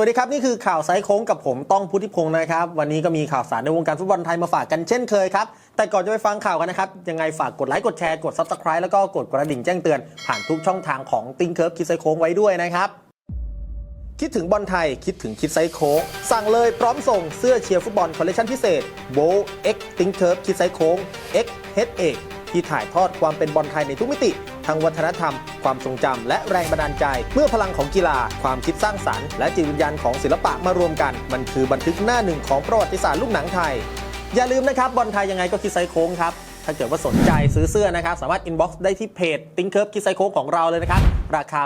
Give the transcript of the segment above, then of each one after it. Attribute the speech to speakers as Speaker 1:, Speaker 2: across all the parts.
Speaker 1: วัสดีครับ นี่คือข่าวไซส์โค้งกับผมต้องพุทธิพงศ์นะครับ วันนี้ก็มีข่าวสารในวงการฟุตบอลไทยมาฝากกันเช่นเคยครับ แต่ก่อนจะไปฟังข่าวกันนะครับ ยังไงฝากกดไลค์กดแชร์กด Subscribe แล้วก็กดกระดิ่งแจ้งเตือน ผ่านทุกช่องทางของติงเคิร์ฟคิดไซส์โค้งไว้ด้วยนะครับคิดถึงบอลไทย คิดถึงคิดไซส์โค้งสั่งเลยพร้อมส่งเสื้อเชียร์ฟุตบอลคอลเลคชันพิเศษโบเอ็กติงเคิร์ฟคิดไซส์โค้งเอ็กเฮดเอกที่ถ่ายทอดความเป็นบอลไทยในทุกมิติ ทั้งวัฒนธรรม ความทรงจำและแรงบันดาลใจ เมื่อพลังของกีฬา ความคิดสร้างสรรค์ และจิตวิญญาณของศิลปะมารวมกัน มันคือบันทึกหน้าหนึ่งของประวัติศาสตร์ลูกหนังไทย อย่าลืมนะครับบอลไทยยังไงก็คิดไซส์โค้งครับถ้าเกิดว่าสนใจซื้อเสื้อนะครับ สามารถอินบ็อกซ์ได้ที่เพจติงเคิร์ฟคิดไซโค้งของเราเลยนะครับ ราคา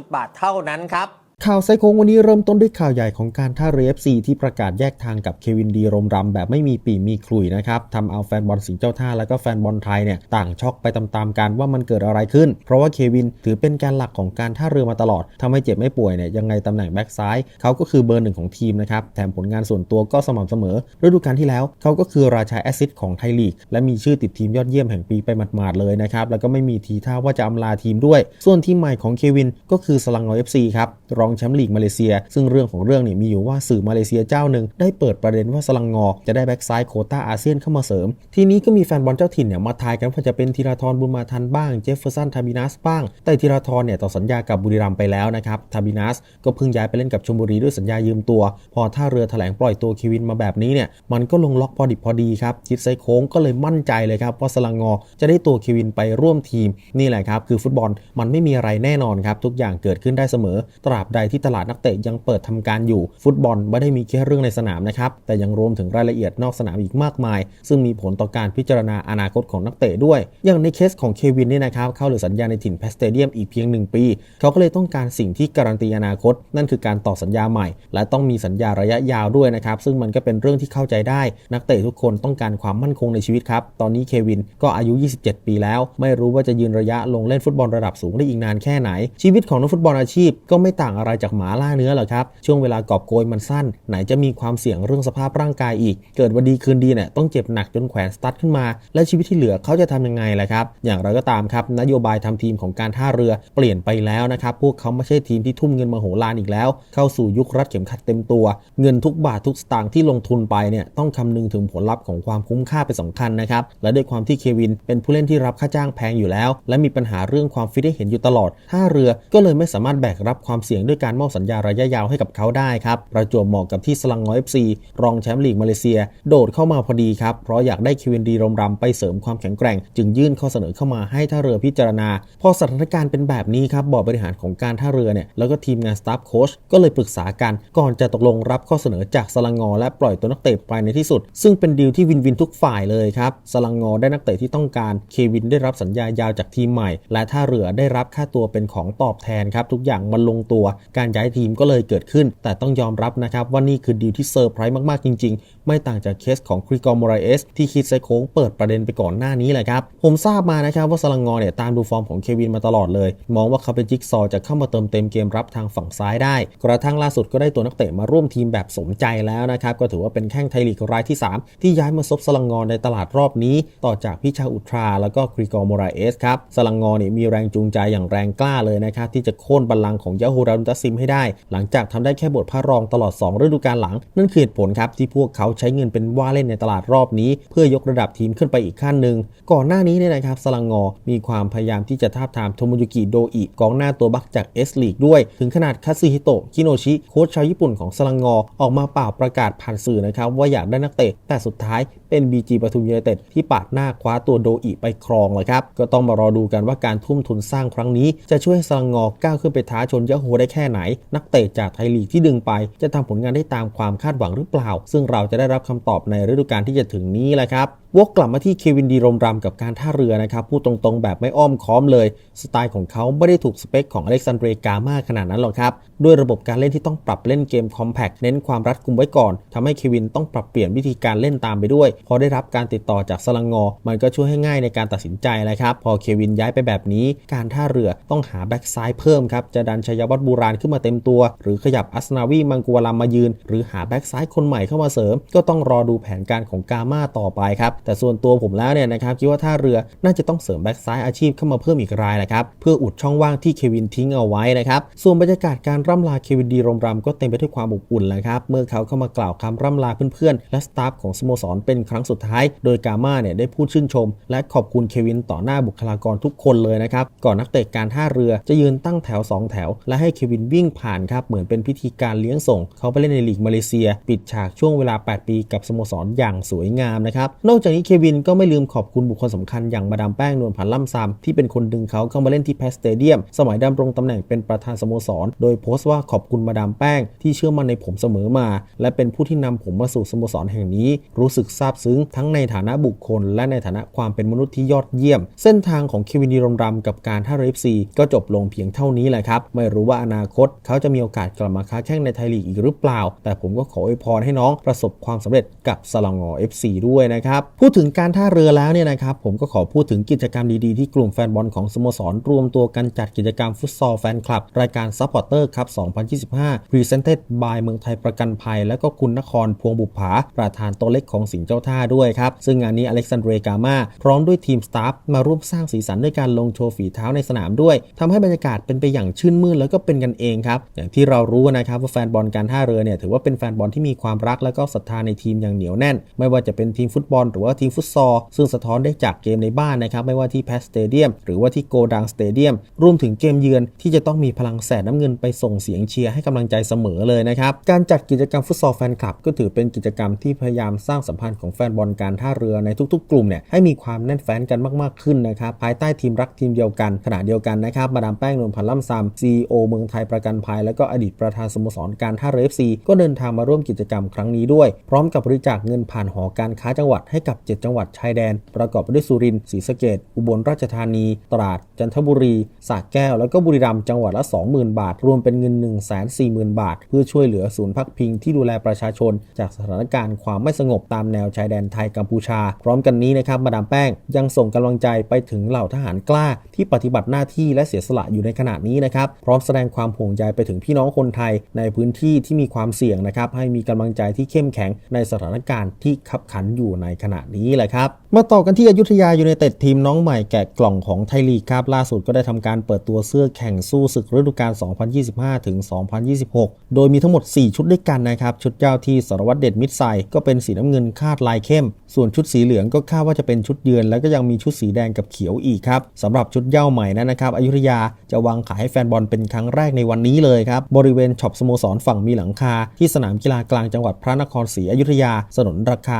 Speaker 1: 890 บาทเท่านั้นครับ
Speaker 2: ข่าวไซโค้งวันนี้เริ่มต้นด้วยข่าวใหญ่ของการท่าเรือ FC ที่ประกาศแยกทางกับเควินดีรมรำแบบไม่มีปีมีคลุยนะครับทำเอาแฟนบอลสิงเจ้าท่าและก็แฟนบอลไทยเนี่ยต่างช็อกไปตามๆกันว่ามันเกิดอะไรขึ้น เพราะว่าเควินถือเป็นแการหลักของการท่าเรือมาตลอดทำให้เจ็บไม่ป่วยเนี่ยยังไงตำแหน่งแบ็กซ้ายเขาก็คือเบอร์หนึ่งของทีมนะครับแถมผลงานส่วนตัวก็สม่ำเสมอฤดูกาลที่แล้วเขาก็คือราชาแอซิสของไทยลีกและมีชื่อติดทีมยอดเยี่ยมแห่งปีไปหมาดๆเลยนะครับแล้วก็ไม่มีทีท่าว่าจะอำลาทีมด้วย ส่วนทีมใหม่ของเควินก็คือสลังงอ FC ครับรองแชมป์ลีกมาเลเซีย ซึ่งเรื่องของเรื่องนี่มีอยู่ว่าสื่อมาเลเซียเจ้าหนึ่งได้เปิดประเด็นว่าสลังงอจะได้แบ็กซ้ายโคต้าอาเซียนเข้ามาเสริม ทีนี้ก็มีแฟนบอลเจ้าถิ่นเนี่ยมาทายกันว่าจะเป็นธีราธรบุญมาทันบ้างเจฟเฟอร์สันทาบินัสบ้าง แต่ธีราธรเนี่ยต่อสัญญากับบุรีรัมย์ไปแล้วนะครับทาบินัสก็เพิ่งย้ายไปเล่นกับชลบุรีด้วยสัญญายืมตัว พอท่าเรือแถลงปล่อยตัวเควินมาแบบนี้เนี่ยมันก็ลงล็อกพอดิบพอดีครับจิตไซโค้งก็เลยมั่นใจเลยครับว่าสลังงอจะได้ตัวควินไปร่วมทีมนี่แหละครับคือฟุตบอลมันไม่มีอะไรแน่นอนครับทุกอย่างเกิดขึ้นได้เสมอตราบใดที่ตลาดนักเตะยังเปิดทำการอยู่ฟุตบอลไม่ได้มีแค่เรื่องในสนามนะครับแต่ยังรวมถึงรายละเอียดนอกสนามอีกมากมาย ซึ่งมีผลต่อการพิจารณาอนาคตของนักเตะด้วย อย่างในเคสของเควินเนี่ยนะครับเข้าเหลือสัญญาในถิ่นแพสเตเดียมอีกเพียง 1 ปี เขาก็เลยต้องการสิ่งที่การันตีอนาคต นั่นคือการต่อสัญญาใหม่ และต้องมีสัญญาระยะยาวด้วยนะครับซึ่งมันก็เป็นเรื่องที่เข้าใจได้ นักเตะทุกคนต้องการความมั่นคงในชีวิตครับตอนนี้เควินก็อายุ 27 ปีแล้ว ไม่รู้ว่าจะยืนระยะลงเล่นฟุตบอลระดับสูงได้อีกนานแค่ไหน ชีวิตของนักฟุตบอลอาชีพก็ไม่ต่างอะไรจากหมาล่าเนื้อหรอครับ ช่วงเวลากอบโกยมันสั้น ไหนจะมีความเสี่ยงเรื่องสภาพร่างกายอีก เกิดวันดีคืนดีเนี่ยต้องเจ็บหนักจนแขวนสตั๊ดขึ้นมา และชีวิตที่เหลือเขาจะทำยังไงล่ะครับ อย่างไรก็ตามครับนโยบายทำทีมของการท่าเรือเปลี่ยนไปแล้วนะครับ พวกเขาไม่ใช่ทีมที่ทุ่มเงินมโหฬารอีกแล้ว เข้าสู่ยุครัดเข็มขัดเต็มตัว เงินทุกบาททุกสตางค์ที่ลงทุนไปเนี่ยต้องคำนึงถึงผลลัพธ์ของความคุ้มค่าเป็นสำคัญนะครับ และด้วยความที่เควินเป็นผู้เล่นที่รับค่าจ้างแพงอยู่แล้ว และมีปัญหาเรื่องความฟิตได้เห็นอยู่ตลอดท่าเรือก็เลยไม่สามารถแบกรับความเสี่ยงด้วยวยการมอบสัญญาระยะยาวให้กับเขาได้ครับ ประจวบเหมาะกับที่สลังงอเอฟซีรองแชมป์ลีกมาเลเซีย โดดเข้ามาพอดีครับ เพราะอยากได้เควินดีรมรำไปเสริมความแข็งแกร่ง จึงยื่นข้อเสนอเข้ามาให้ท่าเรือพิจารณา พอสถานการณ์เป็นแบบนี้ครับบอร์ดบริหารของการท่าเรือเนี่ยแล้วก็ทีมงานสตาฟโค้ชก็เลยปรึกษากัน ก่อนจะตกลงรับข้อเสนอจากสลังงอ และปล่อยตัวนักเตะไปในที่สุด ซึ่งเป็นดีลที่วินวินทุกฝ่ายเลยครับสลังงอได้นักเตะที่ต้องการเควินได้รับสัญญายาวจากทีมใหม่ และท่าเรือได้รับค่าตัวเป็นของตอบแทนครับทุกอย่างมันลงตัวการย้ายทีมก็เลยเกิดขึ้น แต่ต้องยอมรับนะครับว่านี่คือดีลที่เซอร์ไพรส์มากๆจริงๆไม่ต่างจากเคสของคริกอร์มอราเอสที่คิดไซโค้งเปิดประเด็นไปก่อนหน้านี้แหละครับ ผมทราบมานะครับว่าสลังงอเนี่ยตามดูฟอร์มของเควินมาตลอดเลย มองว่าเขาเป็นจิ๊กซอว์จะเข้ามาเติมเต็มเกมรับทางฝั่งซ้ายได้ กระทั่งล่าสุดก็ได้ตัวนักเตะมาร่วมทีมแบบสมใจแล้วนะครับก็ถือว่าเป็นแข้งไทยลีกรายที่ 3 ที่ย้ายมาซบสลังงอในตลาดรอบนี้ ต่อจากพิชาอุทราแล้วก็คริกอร์มอราเอสครับสลังงอเนี่ยมีแรงจูงใจอย่างแรงกล้าเลยนะครับที่จะโค่นบัลลังก์ของยาฮูราดุนตัสซิมให้ได้ หลังจากทำได้แค่บทพระรองตลอด 2 ฤดูกาลหลังนั่นคือเหตุผลครับที่พวกเขาใช้เงินเป็นว่าเล่นในตลาดรอบนี้ เพื่อยกระดับทีมขึ้นไปอีกขั้นหนึ่งก่อนหน้านี้เนี่ยนะครับสลังงอมีความพยายามที่จะทาบทามโทโมยุกิโดอิกองหน้าตัวบักจากเอสลีกด้วย ถึงขนาดคาซึฮิโตะคิโนชิโค้ชชาวญี่ปุ่นของสลังงอออกมาเป่าประกาศผ่านสื่อนะครับว่าอยากได้นักเตะแต่สุดท้ายเป็น BG ปทุมยูไนเต็ดที่ปาดหน้าคว้าตัวโดอิไปครองเลยครับก็ต้องมารอดูกันว่าการทุ่มทุนสร้างครั้งนี้ จะช่วยสลังงอก้าวขึ้นไปท้าชนยะโฮได้แค่ไหน นักเตะจากไทยลีกที่ดึงไป จะทำผลงานได้ตามความคาดหวังหรือเปล่า ซึ่งเราจะได้รับคำตอบในฤดูกาลที่จะถึงนี้แหละครับวกกลับมาที่เควินดีรมรำกับการท่าเรือนะครับพูดตรงๆแบบไม่อ้อมค้อมเลย สไตล์ของเขาไม่ได้ถูกสเปคของอเล็กซานเดรกามาขนาดนั้นหรอกครับ ด้วยระบบการเล่นที่ต้องปรับเล่นเกมคอมแพคเน้นความรัดกุมไว้ก่อนทำให้เควินต้องปรับเปลี่ยนวิธีการเล่นตามไปด้วย พอได้รับการติดต่อจากสลังงอ มันก็ช่วยให้ง่ายในการตัดสินใจเลยครับ พอเควินย้ายไปแบบนี้ การท่าเรือต้องหาแบ็กซ้ายเพิ่มครับจะดันชัยวัฒน์บูราณขึ้นมาเต็มตัว หรือขยับอัสนาวีมังกัวลามมายืน หรือหาแบ็กซ้ายคนใหม่เข้ามาเสริมก็ต้องรอดูแผนการของกาม่าต่อไปครับแต่ส่วนตัวผมแล้วเนี่ยนะครับคิดว่าท่าเรือน่าจะต้องเสริมแบ็กซ้ายอาชีพเข้ามาเพิ่มอีกรายนะครับเพื่ออุดช่องว่างที่เควินทิ้งเอาไว้นะครับส่วนบรรยากาศการร่ำลาเควินดีรมรำก็เต็มไปด้วยความอบอุ่นแหละครับเมื่อเขาเข้ามากล่าวคำร่ำลาเพื่อนๆและสตาฟของสโมสรเป็นครั้งสุดท้าย โดยกาม่าเนี่ยได้พูดชื่นชม และขอบคุณเควินต่อหน้าบุคลากรทุกคนเลยนะครับก่อนนักเตะการท่าเรือจะยืนตั้งแถว 2 แถว และให้เควินวิ่งผ่านครับเหมือนเป็นพิธีการเลี้ยงส่ง เขาไปเล่นในลีกมาเลเซีย ปิดฉากช่วงเวลา8ปีกับสโมสรอย่างสวยงามนะครับ นอกจากนี้เควินก็ไม่ลืมขอบคุณบุคคลสำคัญอย่างมาดามแป้งนวลพันธ์ล่ำซำที่เป็นคนดึงเขาเข้ามาเล่นที่แพสเตเดียม สมัยดำรงตำแหน่งเป็นประธานสโมสร โดยโพสต์ว่าขอบคุณมาดามแป้งที่เชื่อมั่นในผมเสมอมา และเป็นผู้ที่นำผมมาสู่สโมสรแห่งนี้ รู้สึกซาบซึ้งทั้งในฐานะบุคคล และในฐานะความเป็นมนุษย์ที่ยอดเยี่ยม เส้นทางของเควินดีรมรำกับการท่าเรือ FC ก็จบลงเพียงเท่านี้แหละครับไม่รู้ว่าอนาคต เขาจะมีโอกาสกลับมาค้าแข่งในไทยลีกอีกหรือเปล่า แต่ผมก็ขออวยพรให้น้องประสบความสำเร็จกับสลังอ FC ด้วยนะครับ พูดถึงการท่าเรือแล้วเนี่ยนะครับ ผมก็ขอพูดถึงกิจกรรมดีๆ ที่กลุ่มแฟนบอลของสโมสรรวมตัวกันจัดกิจกรรมฟุตซอลแฟนคลับ รายการซัพพอร์เตอร์ครับ 2025 Presented by เมืองไทยประกันภัย และก็คุณนครพวงบุภาประธานโตเล็กของสิงห์เจ้าท่าด้วยครับ ซึ่งงานนี้อเล็กซานเดรกามาพร้อมด้วยทีมสตาฟมาร่วมสร้างสีสันด้วยการลงโชว์ฝีเท้าในสนามด้วยทำให้บรรยากาศเป็นไปอย่างชื่นมื่นแล้วก็เป็นกันเองครับอย่างที่เรารู้นะครับว่าแฟนบอลการท่าเรือเนี่ยถือว่าเป็นแฟนบอลที่มีความรักและก็ศรัทธาในทีมอย่างเหนียวแน่น ไม่ว่าจะเป็นทีมฟุตบอล หรือว่าทีมฟุตซอลซึ่งสะท้อนได้จากเกมในบ้านนะครับไม่ว่าที่แพสสเตเดียมหรือว่าที่โกดังสเตเดียมรวมถึงเกมเยือนที่จะต้องมีพลังแสดน้ำเงินไปส่งเสียงเชียร์ให้กำลังใจเสมอเลยนะครับการจัดกิจกรรมฟุตซอลแฟนคลับ ก็ถือเป็นกิจกรรมที่พยายามสร้างสัมพันธ์ของแฟนบอลการท่าเรือในทุกๆ กลุ่มเนี่ยให้มีความแน่นแฟ้นกันมากๆขึ้นนะครับภายใต้ทีมรักทีมเดียวกันขณะเดียวกันนะครับมาดามแป้งนวลพันธ์ล่ำซำ CEO เมืองไทยประกันภัย และก็อดีตประธานสโมสรการท่าเรือ FC ก็เดินทางมาร่วมกิจกรรมครั้งนี้ด้วยพร้อมกับบริจาคเงินผ่านหอการค้าจังหวัดให้กับ 7 จังหวัดชายแดน ประกอบไปด้วยสุรินทร์ศรีสะเกดอุบลราชธานี ตราด จันทบุรีสระแก้ว แล้วก็บุรีรัมย์จังหวัดละ 20,000 บาท รวมเป็นเงิน 140,000 บาท เพื่อช่วยเหลือศูนย์พักพิงที่ดูแลประชาชน จากสถานการณ์ความไม่สงบตามแนวชายแดนไทยกัมพูชา พร้อมกันนี้นะครับมาดามแป้งยังส่งกำลังใจไปถึงเหล่าทหารกล้า ที่ปฏิบัติหน้าที่และเสียสละอยู่ในขณะนี้นะครับพร้อมแสดงความห่วงใยไปถึงพี่น้องคนไทย ในพื้นที่ที่มีความเสี่ยงนะครับให้มีกำลังใจที่เข้มแข็งในสถานการณ์ที่ขับขันอยู่ในขณะนี้แหละครับ มาต่อกันที่อยุธยายูไนเต็ดทีมน้องใหม่แกะกล่องของไทยลีกครับล่าสุดก็ได้ทำการเปิดตัวเสื้อแข่งสู้ศึกฤดูกาล 2025 ถึง 2026 โดยมีทั้งหมด 4 ชุดด้วยกันนะครับ ชุดเจ้าที่สารวัตรเด็ดมิดไซก็เป็นสีน้ำเงินคาดลายเข้ม ส่วนชุดสีเหลืองก็คาดว่าจะเป็นชุดเยือน แล้วก็ยังมีชุดสีแดงกับเขียวอีกครับสำหรับชุดเย้าใหม่นั้นนะครับอยุธยาจะวางขายให้แฟนบอลเป็นครั้งแรกในวันนี้เลยครับ บริเวณช็อปสโมสรฝั่งมีหลังคา ที่สนามกีฬากลางจังหวัดพระนครศรีอยุธยาสนนราคา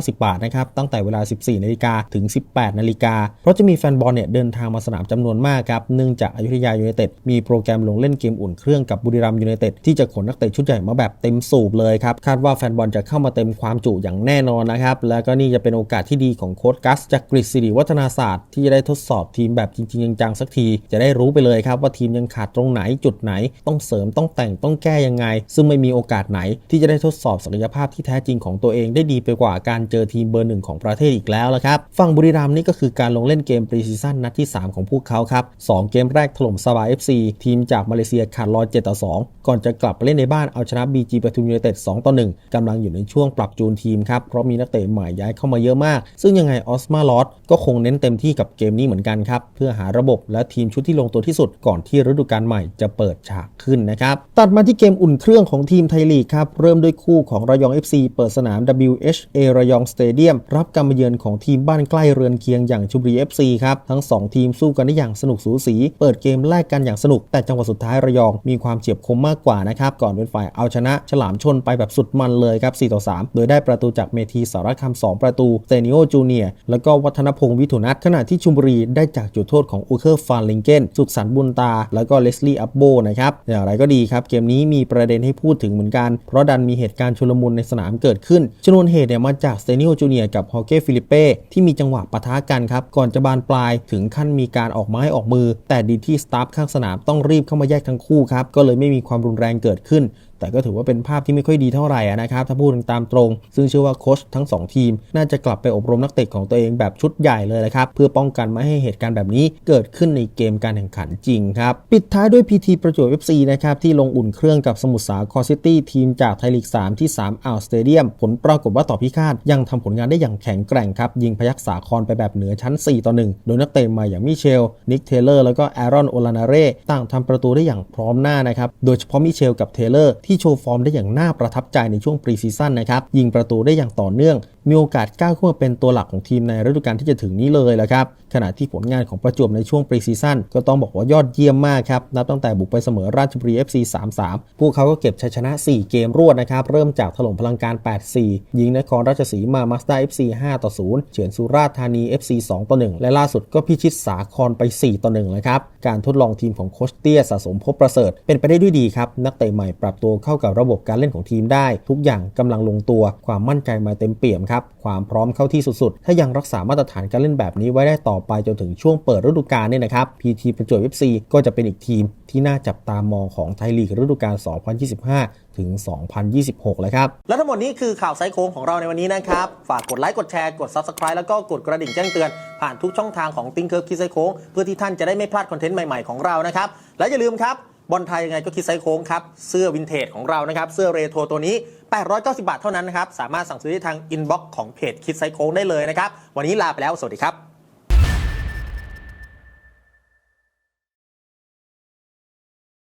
Speaker 2: 590 บาทนะครับตั้งแต่เวลา 14นาฬิกาถึง 18นาฬิกาเพราะจะมีแฟนบอลเนี่ยเดินทางมาสนามจำนวนมากครับเนื่องจากอยุธยายูไนเต็ดมีโปรแกรมลงเล่นเกมอุ่นเครื่องกับบุรีรัมย์ยูไนเต็ดที่จะขนนักเตะชุดใหญ่มาแบบเต็มสูบเลยครับคาดว่าแฟนบอลจะเข้ามาเต็มความจุอย่างแน่นอนนะครับแล้วก็นี่จะเป็นโอกาสที่ดีของโค้ชกัสจากกฤษศิริวัฒนาศาสตร์ที่จะได้ทดสอบทีมแบบจริงๆจังๆสักที จะได้รู้ไปเลยครับว่าทีมยังขาดตรงไหนจุดไหน ต้องเสริมต้องแต่งต้องแก้ยังไง ซึ่งไม่มีโอกาสไหน ที่จะได้ทดสอบศักยภาพที่แท้จริงของตัวเองได้ดีไปกว่าการเจอทีมเบอร์หนึ่งของประเทศอีกแล้วละครับฝั่งบุรีรัมย์นี่ก็คือการลงเล่นเกมปรีซีซั่นนัดที่ 3 ของพวกเขาครับสองเกมแรกถล่มซาบา FC ทีมจากมาเลเซียขาดลอย7ต่อ2 ก่อนจะกลับไปเล่นในบ้านเอาชนะ BG ปทุมยูไนเต็ด2ต่อ1กำลังอยู่ในช่วงปรับจูนทีมครับเพราะมีนักเตะใหม่ย้ายเข้ามาเยอะมาก ซึ่งยังไงออสมาลอสก็คงเน้นเต็มที่กับเกมนี้เหมือนกันครับ เพื่อหาระบบและทีมชุดที่ลงตัวที่สุดก่อนที่ฤดูกาลใหม่จะเปิดฉากขึ้นนะครับ ตัดมาที่เกมอุ่นเครื่องของทีมไทยลีกครับ เริ่มด้วยคู่ของระยอง FC เปิดสนาม WHA ระยองสเตเดียมรับการมาเยือนของทีมบ้านใกล้เรือนเคียงอย่างชุบรี FC ครับ ทั้ง 2 ทีมสู้กันได้อย่างสนุกสูสี เปิดเกมแลกกันอย่างสนุก แต่จังหวะสุดท้ายระยองมีความเฉียบคมมากกว่านะครับก่อนเป็นฝ่ายเอาชนะ ฉลามชนไปแบบสุดมันเลยครับ4ต่อ3โดยได้ประตูจากเมทีสารคำ2 ประตูเตนิโอจูเนียแล้วก็วัฒนพงศ์วิถุนัทขณะที่ชุมบุรีได้จากจุดโทษของอูเคอร์ฟานลิงเกนสุขสันต์บุญตา แล้วก็เลสลี่อัปโบนะครับอย่างไรก็ดีครับ เกมนี้มีประเด็นให้พูดถึงเหมือนกัน เพราะดันมีเหตุการณ์ชุลมุนในสนามเกิดขึ้นชนวนเหตุเนี่ยมาจากเซนิโอจูเนียกับฮอเก้ฟิลิเป้ที่มีจังหวะปะทะกันครับก่อนจะบานปลายถึงขั้นมีการออกไม้ออกมือ แต่ดีที่สตาฟข้างสนามต้องรีบเข้ามาแยกทั้งคู่ครับก็เลยไม่มีความรุนแรงเกิดขึ้น แต่ก็ถือว่าเป็นภาพที่ไม่ค่อยดีเท่าไหร่นะครับถ้าพูดถึงตามตรง ซึ่งเชื่อว่าโค้ชทั้งสองทีม น่าจะกลับไปอบรมนักเตะของตัวเองแบบชุดใหญ่เลยนะครับเพื่อป้องกันไม่ให้เหตุการณ์แบบนี้เกิดขึ้นในเกมการแข่งขันจริงครับปิดท้ายด้วย PT ประจวบ FC นะครับที่ลงอุ่นเครื่องกับสมุทรสาครซิตี้ทีมจากไทยลีก 3 ที่ 3อ่าวสเตเดียม ผลปรากฏว่าต่อพิฆาตยังทำผลงานได้อย่างแข็งแกร่งครับยิงพยักสาครไปแบบเหนือชั้น 4 ต่อ 1 โดยนักเตะใหม่อย่างมิเชล นิกเทเลอร์แล้วก็แอรอนโอลานาเร่ต่างทำประตูได้อย่างพร้อมหน้านะครับโดยเฉพาะมิเชลกับเทเลอร์ทีโชว์ฟอร์มได้อย่างน่าประทับใจในช่วงปรีซีซั่นนะครับยิงประตูได้อย่างต่อเนื่อง มีโอกาสก้าวขึ้นมาเป็นตัวหลักของทีมในฤดูกาลที่จะถึงนี้เลยแหละครับขณะที่ผลงานของประจวบในช่วงปรีซีซั่นก็ต้องบอกว่ายอดเยี่ยมมากครับนับตั้งแต่บุกไปเสมอราชบุรี FC 3-3 พวกเขาก็เก็บชัยชนะ 4 เกมรวดนะครับเริ่มจากถล่มพลังการ 8-4 ยิงนครราชสีมามาสด้า FC 5-0 เฉือนสุราษฎร์ธานี FC 2-1 และล่าสุดก็พิชิตสาครไป 4-1เลยครับการทดลองทีมของโคชเตี้ยสะสมพบประเสริฐ เป็นไปได้ด้วยดีครับนักเตะใหม่ปรับตัวเข้ากับระบบการเล่นของทีมได้ ทุกอย่างกำลังลงตัว ความมั่นใจมาเต็มเปี่ยมครับ ความพร้อมเข้าที่สุดๆ ถ้ายังรักษามาตรฐานการเล่นแบบนี้ไว้ได้ต่อไปจนถึงช่วงเปิดฤดูกาลเนี่ยนะครับ PT ประจวบ FC ก็จะเป็นอีกทีมที่น่าจับตามองของไทยลีกฤดูกาล 2025 ถึง 2026 เลยครับ
Speaker 1: และทั้งหมดนี้คือข่าวไซโค้งของเราในวันนี้นะครับ ฝากกดไลค์ กดแชร์ กด Subscribe แล้วก็กดกระดิ่งแจ้งเตือน ผ่านทุกช่องทางของ t ิงเ e อร์ฟคิดไซโค้งเพื่อที่ท่านจะได้ไม่พลาดคอนเทนต์ใหม่ ๆ ของเรานะครับ และอย่าลืมครับ บอลไทยยังไงก็คิดไซโค้งครับเสื้อวินเทจของเรานะครับเสื้อเรโทรตัวนี้ 890 บาทเท่านั้นนะครับสามารถสั่งซื้อได้ทางอินบ็อกซ์ของเพจคิดไซโค้งได้เลยนะครับวันนี้ลาไปแล้วสวัสดีครับ